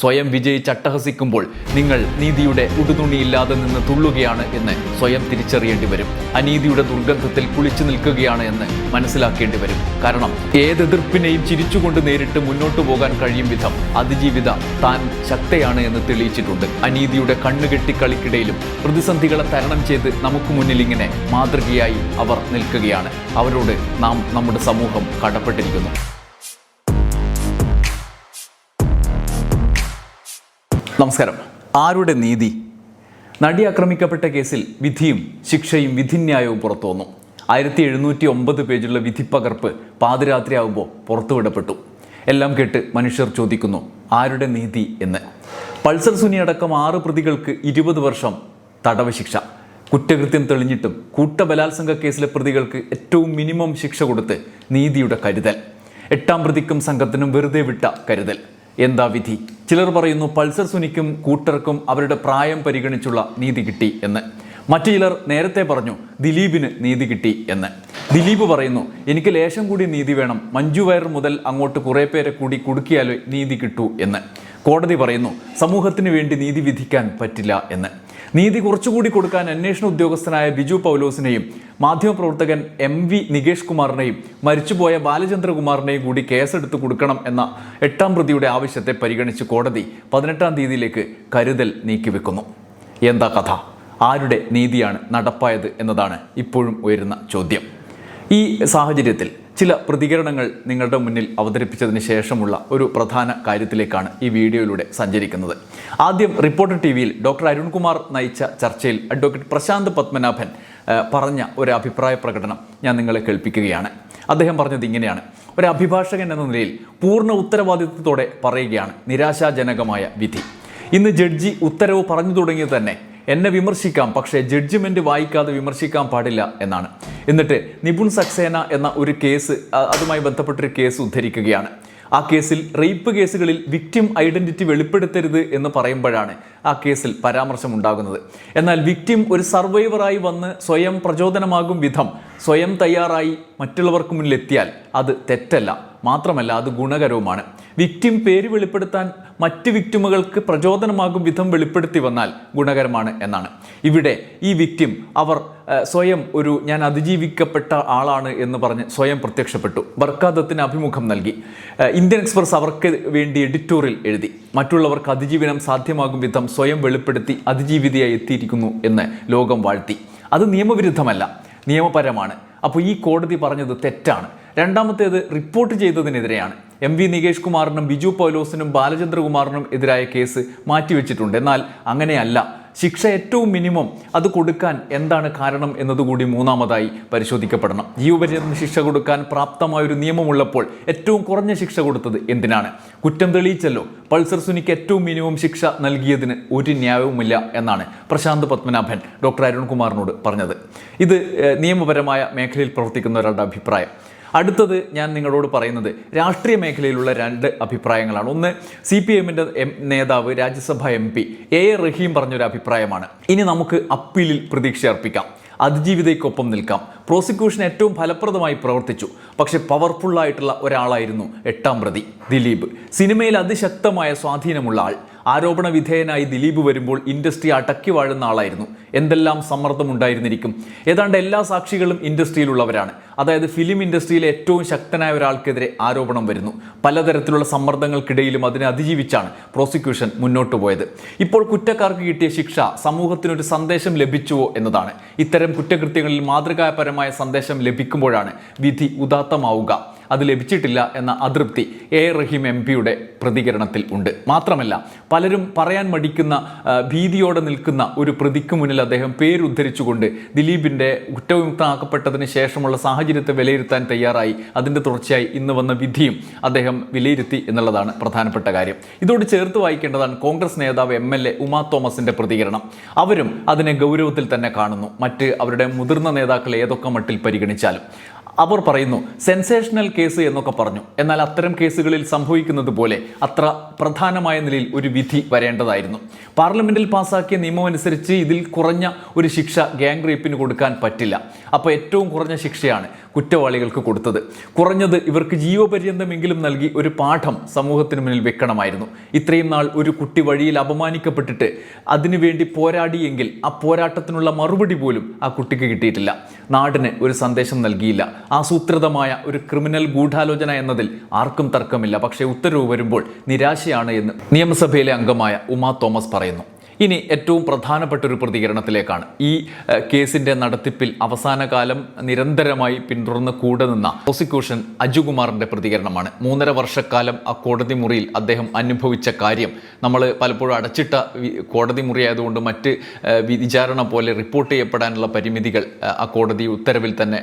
സ്വയം വിജയിച്ച് അട്ടഹസിക്കുമ്പോൾ നിങ്ങൾ നീതിയുടെ ഉടുതുണിയില്ലാതെ നിന്ന് തുള്ളുകയാണ് എന്ന് സ്വയം തിരിച്ചറിയേണ്ടി വരും. അനീതിയുടെ ദുർഗന്ധത്തിൽ കുളിച്ചു നിൽക്കുകയാണ് എന്ന് മനസ്സിലാക്കേണ്ടി വരും. കാരണം ഏതെതിർപ്പിനെയും ചിരിച്ചുകൊണ്ട് നേരിട്ട് മുന്നോട്ട് പോകാൻ കഴിയും വിധം അതിജീവിത താൻ ശക്തയാണ് എന്ന് തെളിയിച്ചിട്ടുണ്ട്. അനീതിയുടെ കണ്ണുകെട്ടി കളിക്കിടയിലും പ്രതിസന്ധികളെ തരണം ചെയ്ത് നമുക്ക് മുന്നിൽ ഇങ്ങനെ മാതൃകയായി അവർ നിൽക്കുകയാണ്. അവരോട് നാം നമ്മുടെ സമൂഹം കടപ്പെട്ടിരിക്കുന്നു. നമസ്കാരം. ആരുടെ നീതി? നടി ആക്രമിക്കപ്പെട്ട കേസിൽ വിധിയും ശിക്ഷയും വിധിന്യായവും പുറത്തു വന്നു. ആയിരത്തി എഴുന്നൂറ്റി ഒമ്പത് പേജുള്ള വിധിപ്പകർപ്പ് പാതിരാത്രിയാവുമ്പോൾ പുറത്തുവിടപ്പെട്ടു. എല്ലാം കേട്ട് മനുഷ്യർ ചോദിക്കുന്നു ആരുടെ നീതി എന്ന്? പൾസർ സുനി അടക്കം ആറ് പ്രതികൾക്ക് ഇരുപത് വർഷം തടവ് ശിക്ഷ. കുറ്റകൃത്യം തെളിഞ്ഞിട്ടും കൂട്ടബലാത്സംഗ കേസിലെ പ്രതികൾക്ക് ഏറ്റവും മിനിമം ശിക്ഷ കൊടുത്ത് നീതിയുടെ കരുതൽ. എട്ടാം പ്രതിക്കും സംഘത്തിനും വെറുതെ വിട്ട കരുതൽ. എന്താ വിധി? ചിലർ പറയുന്നു പൾസർ സുനിക്കും കൂട്ടർക്കും അവരുടെ പ്രായം പരിഗണിച്ചുള്ള നീതി കിട്ടി എന്ന്. മറ്റു ചിലർ നേരത്തെ പറഞ്ഞു ദിലീപിന് നീതി കിട്ടി എന്ന്. ദിലീപ് പറയുന്നു എനിക്ക് ലേശം കൂടി നീതി വേണം. മഞ്ജു വയർ മുതൽ അങ്ങോട്ട് കുറേ പേരെ കൂടി കുടുക്കിയാലേ നീതി കിട്ടൂ എന്ന്. കോടതി പറയുന്നു സമൂഹത്തിന് വേണ്ടി നീതി വിധിക്കാൻ പറ്റില്ല എന്ന്. നീതി കുറച്ചുകൂടി കൊടുക്കാൻ അന്വേഷണ ഉദ്യോഗസ്ഥനായ ബിജു പൗലോസിനെയും മാധ്യമപ്രവർത്തകൻ എം വി നികേഷ് കുമാറിനെയും മരിച്ചുപോയ ബാലചന്ദ്രകുമാറിനെയും കൂടി കേസെടുത്ത് കൊടുക്കണം എന്ന എട്ടാം പ്രതിയുടെ ആവശ്യത്തെ പരിഗണിച്ച് കോടതി പതിനെട്ടാം തീയതിയിലേക്ക് കരുതൽ നീക്കിവെക്കുന്നു. എന്താ കഥ? ആരുടെ നീതിയാണ് നടപ്പായത് എന്നതാണ് ഇപ്പോഴും ഉയരുന്ന ചോദ്യം. ഈ സാഹചര്യത്തിൽ ചില പ്രതികരണങ്ങൾ നിങ്ങളുടെ മുന്നിൽ അവതരിപ്പിച്ചതിന് ശേഷമുള്ള ഒരു പ്രധാന കാര്യത്തിലേക്കാണ് ഈ വീഡിയോയിലൂടെ സഞ്ചരിക്കുന്നത്. ആദ്യം റിപ്പോർട്ടർ ടി വിയിൽ ഡോക്ടർ അരുൺകുമാർ നയിച്ച ചർച്ചയിൽ അഡ്വക്കേറ്റ് പ്രശാന്ത് പത്മനാഭൻ പറഞ്ഞ ഒരു അഭിപ്രായ പ്രകടനം ഞാൻ നിങ്ങളെ കേൾപ്പിക്കുകയാണ്. അദ്ദേഹം പറഞ്ഞത് ഇങ്ങനെയാണ്. ഒരു അഭിഭാഷകൻ എന്ന നിലയിൽ പൂർണ ഉത്തരവാദിത്വത്തോടെ പറയുകയാണ് നിരാശാജനകമായ വിധി. ഇന്ന് ജഡ്ജി ഉത്തരവ് പറഞ്ഞു തുടങ്ങിയത് തന്നെ എന്നെ വിമർശിക്കാം പക്ഷേ ജഡ്ജ്മെന്റ് വായിക്കാതെ വിമർശിക്കാൻ പാടില്ല എന്നാണ്. എന്നിട്ട് നിപുൺ സക്സേന എന്ന ഒരു കേസ് അതുമായി ബന്ധപ്പെട്ടൊരു കേസ് ഉദ്ധരിക്കുകയാണ്. ആ കേസിൽ റേപ്പ് കേസുകളിൽ വിക്ടിം ഐഡന്റിറ്റി വെളിപ്പെടുത്തരുത് എന്ന് പറയുമ്പോഴാണ് ആ കേസിൽ പരാമർശം ഉണ്ടാകുന്നത് എന്നാൽ വിക്ടിം ഒരു സർവൈവറായി വന്ന് സ്വയം പ്രചോദനമാകും വിധം സ്വയം തയ്യാറായി മറ്റുള്ളവർക്ക് മുന്നിലെത്തിയാൽ അത് തെറ്റല്ല. മാത്രമല്ല അത് ഗുണകരവുമാണ്. വിക്റ്റിം പേര് വെളിപ്പെടുത്താൻ മറ്റ് വിക്റ്റിമുകൾക്ക് പ്രചോദനമാകും വിധം വെളിപ്പെടുത്തി വന്നാൽ ഗുണകരമാണ് എന്നാണ്. ഇവിടെ ഈ വിക്റ്റിം അവർ സ്വയം ഒരു ഞാൻ അതിജീവിക്കപ്പെട്ട ആളാണ് എന്ന് പറഞ്ഞ് സ്വയം പ്രത്യക്ഷപ്പെട്ടു. ബർക്കാദത്തിന് അഭിമുഖം നൽകി. ഇന്ത്യൻ എക്സ്പ്രസ് അവർക്ക് വേണ്ടി എഡിറ്റോറിയൽ എഴുതി. മറ്റുള്ളവർക്ക് അതിജീവനം സാധ്യമാകും വിധം സ്വയം വെളിപ്പെടുത്തി അതിജീവിതയായി എത്തിയിരിക്കുന്നു എന്ന് ലോകം വാഴ്ത്തി. അത് നിയമവിരുദ്ധമല്ല നിയമപരമാണ്. അപ്പോൾ ഈ കോടതി പറഞ്ഞത് തെറ്റാണ്. രണ്ടാമത്തേത് റിപ്പോർട്ട് ചെയ്തതിനെതിരെയാണ്. എം വി നികേഷ് കുമാറിനും ബിജു പൗലോസിനും ബാലചന്ദ്രകുമാറിനും എതിരായ കേസ് മാറ്റിവെച്ചിട്ടുണ്ട്. എന്നാൽ അങ്ങനെയല്ല. ശിക്ഷ ഏറ്റവും മിനിമം അത് കൊടുക്കാൻ എന്താണ് കാരണം എന്നതുകൂടി മൂന്നാമതായി പരിശോധിക്കപ്പെടണം. ജീവപര്യന്തം ശിക്ഷ കൊടുക്കാൻ പ്രാപ്തമായ ഒരു നിയമമുള്ളപ്പോൾ ഏറ്റവും കുറഞ്ഞ ശിക്ഷ കൊടുത്തത് എന്തിനാണ്? കുറ്റം തെളിയിച്ചല്ലോ. പൾസർ സുനിക്ക് ഏറ്റവും മിനിമം ശിക്ഷ നൽകിയതിന് ഒരു ന്യായവുമില്ല എന്നാണ് പ്രശാന്ത് പത്മനാഭൻ ഡോക്ടർ അരുൺകുമാറിനോട് പറഞ്ഞത്. ഇത് നിയമപരമായ മേഖലയിൽ പ്രവർത്തിക്കുന്ന ഒരാളുടെ അഭിപ്രായം. അടുത്തത് ഞാൻ നിങ്ങളോട് പറയുന്നത് രാഷ്ട്രീയ മേഖലയിലുള്ള രണ്ട് അഭിപ്രായങ്ങളാണ്. ഒന്ന് സി പി എമ്മിന്റെ എം നേതാവ് Rajya Sabha M P A. A. Rahim പറഞ്ഞൊരു അഭിപ്രായമാണ്. ഇനി നമുക്ക് അപ്പീലിൽ പ്രതീക്ഷ അർപ്പിക്കാം. അതിജീവിതയ്ക്കൊപ്പം നിൽക്കാം. പ്രോസിക്യൂഷൻ ഏറ്റവും ഫലപ്രദമായി പ്രവർത്തിച്ചു. പക്ഷെ പവർഫുള്ളായിട്ടുള്ള ഒരാളായിരുന്നു എട്ടാം പ്രതി ദിലീപ്. സിനിമയിൽ അതിശക്തമായ സ്വാധീനമുള്ള ആൾ. ആരോപണ വിധേയനായി ദിലീപ് വരുമ്പോൾ ഇൻഡസ്ട്രി അടക്കി വാഴുന്ന ആളായിരുന്നു. എന്തെല്ലാം സമ്മർദ്ദമുണ്ടായിരുന്നിരിക്കും ഏതാണ്ട് എല്ലാ സാക്ഷികളും ഇൻഡസ്ട്രിയിലുള്ളവരാണ്. അതായത് ഫിലിം ഇൻഡസ്ട്രിയിലെ ഏറ്റവും ശക്തനായ ഒരാൾക്കെതിരെ ആരോപണം വരുന്നു. പലതരത്തിലുള്ള സമ്മർദ്ദങ്ങൾക്കിടയിലും അതിനെ അതിജീവിച്ചാണ് പ്രോസിക്യൂഷൻ മുന്നോട്ട് പോയത്. ഇപ്പോൾ കുറ്റക്കാർക്ക് കിട്ടിയ ശിക്ഷ സമൂഹത്തിനൊരു സന്ദേശം ലഭിച്ചുവോ എന്നതാണ്. ഇത്തരം കുറ്റകൃത്യങ്ങളിൽ മാതൃകാപരമായ സന്ദേശം ലഭിക്കുമ്പോഴാണ് വിധി ഉദാത്തമാവുക. അത് ലഭിച്ചിട്ടില്ല എന്ന അതൃപ്തി എ റഹീം എം പിയുടെ പ്രതികരണത്തിൽ ഉണ്ട്. മാത്രമല്ല പലരും പറയാൻ മടിക്കുന്ന ഭീതിയോടെ നിൽക്കുന്ന ഒരു പ്രതിക്ക് മുന്നിൽ അദ്ദേഹം പേരുദ്ധരിച്ചുകൊണ്ട് ദിലീപിന്റെ കുറ്റവിമുക്തമാക്കപ്പെട്ടതിന് ശേഷമുള്ള സാഹചര്യത്തെ വിലയിരുത്താൻ തയ്യാറായി. അതിന്റെ തുടർച്ചയായി ഇന്ന് വന്ന വിധിയും അദ്ദേഹം വിലയിരുത്തി എന്നുള്ളതാണ് പ്രധാനപ്പെട്ട കാര്യം. ഇതോട് ചേർത്ത് വായിക്കേണ്ടതാണ് കോൺഗ്രസ് നേതാവ് എം എൽ എ ഉമാ തോമസിന്റെ പ്രതികരണം. അവരും അതിനെ ഗൗരവത്തിൽ തന്നെ കാണുന്നു. മറ്റ് അവരുടെ മുതിർന്ന നേതാക്കൾ ഏതൊക്കെ മട്ടിൽ പരിഗണിച്ചാലും. അവർ പറയുന്നു സെൻസേഷണൽ കേസ് എന്നൊക്കെ പറഞ്ഞു. എന്നാൽ അത്തരം കേസുകളിൽ സംഭവിക്കുന്നത് പോലെ അത്ര പ്രധാനമായ നിലയിൽ ഒരു വിധി വരേണ്ടതായിരുന്നു. പാർലമെന്റിൽ പാസാക്കിയ നിയമം അനുസരിച്ച് ഇതിൽ കുറഞ്ഞ ഒരു ശിക്ഷ ഗ്യാങ് റേപ്പിന് കൊടുക്കാൻ പറ്റില്ല. അപ്പോൾ ഏറ്റവും കുറഞ്ഞ ശിക്ഷയാണ് കുറ്റവാളികൾക്ക് കൊടുത്തത്. കുറഞ്ഞത് ഇവർക്ക് ജീവപര്യന്തമെങ്കിലും നൽകി ഒരു പാഠം സമൂഹത്തിന് മുന്നിൽ വെക്കണമായിരുന്നു. ഇത്രയും നാൾ ഒരു കുട്ടി വഴിയിൽ അപമാനിക്കപ്പെട്ടിട്ട് അതിനുവേണ്ടി പോരാടിയെങ്കിൽ ആ പോരാട്ടത്തിനുള്ള മറുപടി പോലും ആ കുട്ടിക്ക് കിട്ടിയിട്ടില്ല. നാടിന് ഒരു സന്ദേശം നൽകിയില്ല. ആസൂത്രിതമായ ഒരു ക്രിമിനൽ ഗൂഢാലോചന എന്നതിൽ ആർക്കും തർക്കമില്ല. പക്ഷേ ഉത്തരവ് വരുമ്പോൾ നിരാശയാണ് എന്ന് നിയമസഭയിലെ അംഗമായ ഉമാ തോമസ് പറയുന്നു. ഇനി ഏറ്റവും പ്രധാനപ്പെട്ട ഒരു പ്രതികരണത്തിലേക്കാണ്. ഈ കേസിന്റെ നടത്തിപ്പിൽ അവസാന കാലം നിരന്തരമായി പിന്തുടർന്ന് കൂടെ നിന്ന പ്രോസിക്യൂഷൻ അജുകുമാറിന്റെ പ്രതികരണമാണ്. മൂന്നര വർഷക്കാലം ആ കോടതി മുറിയിൽ അദ്ദേഹം അനുഭവിച്ച കാര്യം. നമ്മൾ പലപ്പോഴും അടച്ചിട്ട കോടതി മുറിയായതുകൊണ്ട് മറ്റ് വിചാരണ പോലെ റിപ്പോർട്ട് ചെയ്യപ്പെടാനുള്ള പരിമിതികൾ ആ കോടതി ഉത്തരവിൽ തന്നെ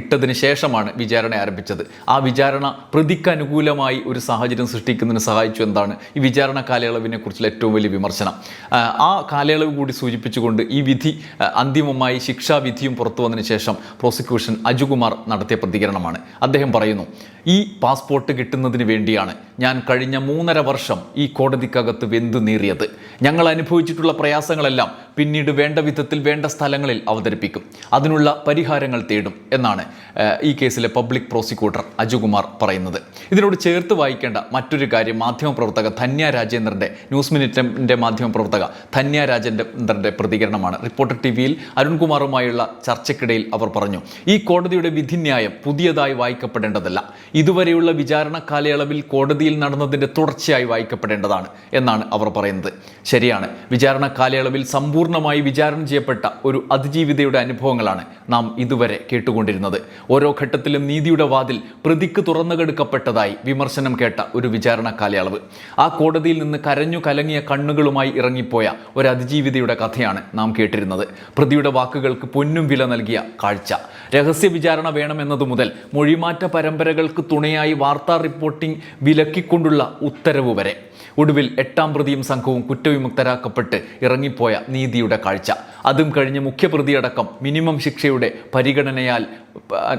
ഇട്ടതിന് ശേഷമാണ് വിചാരണ ആരംഭിച്ചത്. ആ വിചാരണ പ്രതിക്ക് അനുകൂലമായി ഒരു സാഹചര്യം സൃഷ്ടിക്കുന്നതിന് സഹായിച്ചു എന്താണ് ഈ വിചാരണ കാലയളവിനെ കുറിച്ചുള്ള ഏറ്റവും വലിയ വിമർശനം. ആ, കാലയളവ് കൂടി സൂചിപ്പിച്ചുകൊണ്ട് ഈ വിധി അന്തിമമായി ശിക്ഷാവിധിയും പുറത്തു വന്നതിന് ശേഷം പ്രോസിക്യൂഷൻ അജുകുമാർ നടത്തിയ പ്രതികരണമാണ്. അദ്ദേഹം പറയുന്നു ഈ പാസ്പോർട്ട് കിട്ടുന്നതിന് വേണ്ടിയാണ് ഞാൻ കഴിഞ്ഞ മൂന്നര വർഷം ഈ കോടതിക്കകത്ത് വെന്തു നീറിയത്. ഞങ്ങൾ അനുഭവിച്ചിട്ടുള്ള പ്രയാസങ്ങളെല്ലാം പിന്നീട് വേണ്ട വിധത്തിൽ വേണ്ട സ്ഥലങ്ങളിൽ അവതരിപ്പിക്കും. അതിനുള്ള പരിഹാരങ്ങൾ തേടും എന്നാണ് ഈ കേസിലെ പബ്ലിക് പ്രോസിക്യൂട്ടർ അജുകുമാർ പറയുന്നത്. ഇതിനോട് ചേർത്ത് വായിക്കേണ്ട മറ്റൊരു കാര്യം മാധ്യമപ്രവർത്തക ധന്യ രാജേന്ദ്രന്റെ ന്യൂസ് മിനിറ്റിന്റെ മാധ്യമപ്രവർത്തക ധന്യ രാജേന്ദ്രന്റെ പ്രതികരണമാണ്. റിപ്പോർട്ടർ ടി വിയിൽ അരുൺകുമാറുമായുള്ള ചർച്ചയ്ക്കിടയിൽ അവർ പറഞ്ഞു ഈ കോടതിയുടെ വിധിന്യായം പുതിയതായി വായിക്കപ്പെടേണ്ടതല്ല. ഇതുവരെയുള്ള വിചാരണ കാലയളവിൽ കോടതിയിൽ നടന്നതിന്റെ തുടർച്ചയായി വായിക്കപ്പെടേണ്ടതാണ് എന്നാണ് അവർ പറയുന്നത്. ശരിയാണ്. വിചാരണ കാലയളവിൽ സമ്പൂർണമായി വിചാരണ ചെയ്യപ്പെട്ട ഒരു അതിജീവിതയുടെ അനുഭവങ്ങളാണ് നാം ഇതുവരെ കേട്ടുകൊണ്ടിരുന്നത്. ഓരോ ഘട്ടത്തിലും നീതിയുടെ വാതിൽ പ്രതിക്ക് തുറന്നുകെടുക്കപ്പെട്ടതായി വിമർശനം കേട്ട ഒരു വിചാരണ കാലയളവ്. ആ കോടതിയിൽ നിന്ന് കരഞ്ഞു കലങ്ങിയ കണ്ണുകളുമായി ഇറങ്ങിപ്പോയ ഒരു അതിജീവിതയുടെ കഥയാണ് നാം കേട്ടിരുന്നത്. പ്രതിയുടെ വാക്കുകൾക്ക് പൊന്നും വില നൽകിയ കാഴ്ച. രഹസ്യ വിചാരണ വേണമെന്നതു മുതൽ മൊഴിമാറ്റ പരമ്പരകൾക്ക് തുണയായി വാർത്താ റിപ്പോർട്ടിംഗ് വിലക്കിക്കൊണ്ടുള്ള ഉത്തരവ് വരെ. ഒടുവിൽ എട്ടാം പ്രതിയും സംഘവും കുറ്റവിമുക്തരാക്കപ്പെട്ട് ഇറങ്ങിപ്പോയ നീതിയുടെ കാഴ്ച. അതും കഴിഞ്ഞ് മുഖ്യപ്രതിയടക്കം മിനിമം ശിക്ഷയുടെ പരിഗണനയാൽ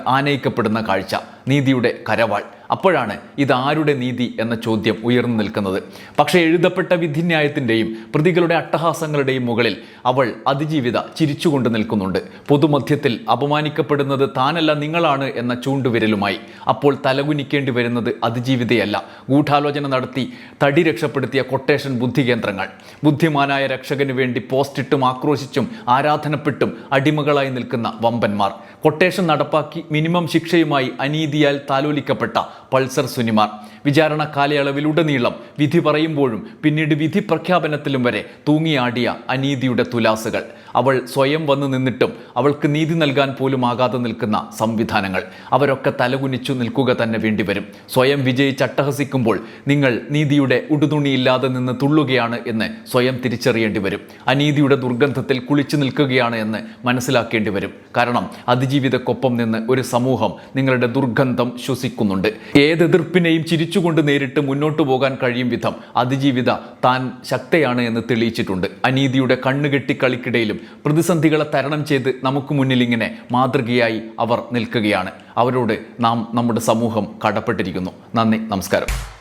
ആനയിക്കപ്പെടുന്ന കാഴ്ച. നീതിയുടെ കരവാൾ. അപ്പോഴാണ് ഇതാരുടെ നീതി എന്ന ചോദ്യം ഉയർന്നു നിൽക്കുന്നത്. പക്ഷേ എഴുതപ്പെട്ട വിധിന്യായത്തിന്റെയും പ്രതികളുടെ അട്ടഹാസങ്ങളുടെയും മുകളിൽ അവൾ അതിജീവിത ചിരിച്ചുകൊണ്ട് നിൽക്കുന്നുണ്ട്. പൊതുമധ്യത്തിൽ അപമാനിക്കപ്പെടുന്നത് താനല്ല നിങ്ങളാണ് എന്ന ചൂണ്ടുവിരലുമായി. അപ്പോൾ തലകുനിക്കേണ്ടി വരുന്നത് അതിജീവിതയല്ല. ഗൂഢാലോചന നടത്തി തടി രക്ഷപ്പെടുത്തിയ കൊട്ടേഷൻ ബുദ്ധികേന്ദ്രങ്ങൾ. ബുദ്ധിമാനായ രക്ഷകന് വേണ്ടി പോസ്റ്റിട്ടും ആക്രോശിച്ചും ആരാധനപ്പെട്ടും അടിമകളായി നിൽക്കുന്ന വമ്പന്മാർ. കൊട്ടേഷൻ നടപ്പാക്കി മിനിമം ശിക്ഷയുമായി അനീതിയാൽ താലോലിക്കപ്പെട്ട പൾസർ സുനിമാർ. വിചാരണ കാലയളവിലുടനീളം വിധി പറയുമ്പോഴും പിന്നീട് വിധി പ്രഖ്യാപനത്തിലും വരെ തൂങ്ങിയാടിയ അനീതിയുടെ തുലാസുകൾ. അവൾ സ്വയം വന്നു നിന്നിട്ടും അവൾക്ക് നീതി നൽകാൻ പോലും ആകാതെ നിൽക്കുന്ന സംവിധാനങ്ങൾ. അവരൊക്കെ തലകുനിച്ചു നിൽക്കുക തന്നെ വേണ്ടിവരും. സ്വയം വിജയിച്ച് അട്ടഹസിക്കുമ്പോൾ നിങ്ങൾ നീതിയുടെ ഉടുതുണിയില്ലാതെ നിന്ന് തുള്ളുകയാണ് എന്ന് സ്വയം തിരിച്ചറിയേണ്ടി വരും അനീതിയുടെ ദുർഗന്ധത്തിൽ കുളിച്ചു നിൽക്കുകയാണ് എന്ന് മനസ്സിലാക്കേണ്ടി വരും കാരണം അതിജീവിതക്കൊപ്പം നിന്ന് ഒരു സമൂഹം നിങ്ങളുടെ ദുർഗന്ധം ശ്വസിക്കുന്നുണ്ട്. ഏത് എതിർപ്പിനെയും ചിരിച്ചുകൊണ്ട് നേരിട്ട് മുന്നോട്ടു പോകാൻ കഴിയും വിധം അതിജീവിത താൻ ശക്തയാണ് എന്ന് തെളിയിച്ചിട്ടുണ്ട്. അനീതിയുടെ കണ്ണുകെട്ടി കളിക്കിടയിലും പ്രതിസന്ധികളെ തരണം ചെയ്ത് നമുക്ക് മുന്നിൽ ഇങ്ങനെ മാതൃകയായി അവർ നിൽക്കുകയാണ്. അവരോട് നാം നമ്മുടെ സമൂഹം കടപ്പെട്ടിരിക്കുന്നു. നന്ദി നമസ്കാരം.